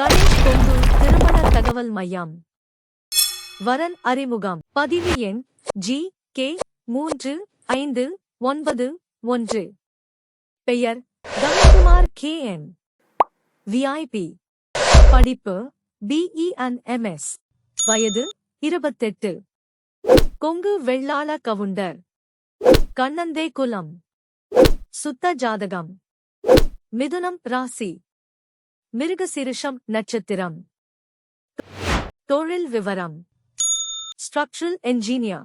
கணேஷ் கொங்கு திருமண தகவல் மையம். வரன் அறிமுகம். பதிவு எண் ஜி கே மூன்று ஐந்து ஒன்பது ஒன்று. பெயர் தனகுமார் கே என். விஐபி படிப்பு பிஇ அண்ட் எம்எஸ் வயது இருபத்தெட்டு. கொங்கு வெள்ளாள கவுண்டர். கண்ணந்தே குலம் சுத்த ஜாதகம். மிதுனம் ராசி. மிருகசிருஷம் நட்சத்திரம். தொழில் விவரம். ஸ்ட்ரக்சரல் என்ஜினியர்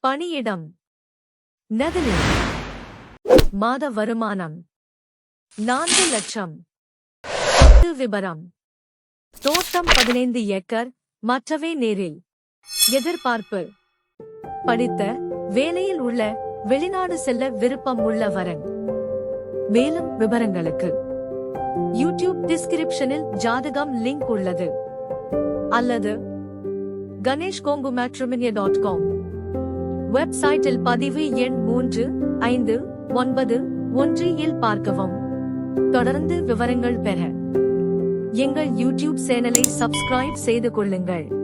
பணியிடம். நெதர்லாந்து மாத வருமானம். நான்கு லட்சம். சொத்து விபரம். தோட்டம் பதினைந்து ஏக்கர் மற்றவை நேரில். எதிர்பார்ப்பு. படித்த வேலையில் உள்ள வெளிநாடு செல்ல விருப்பம் உள்ள வரன் மேலும் விவரங்களுக்கு. யூடியூப் டிஸ்கிரிப்ஷனில் ஜாதகம் லிங்க் உள்ளது. அல்லது Ganesh Kongu matrimony dot com வெப்சைட்டில் பதிவு எண் மூன்று ஐந்து ஒன்பது ஒன்று இல் பார்க்கவும். தொடர்ந்து விவரங்கள் பெற எங்கள் யூடியூப் சேனலை சப்ஸ்கிரைப் செய்து கொள்ளுங்கள்.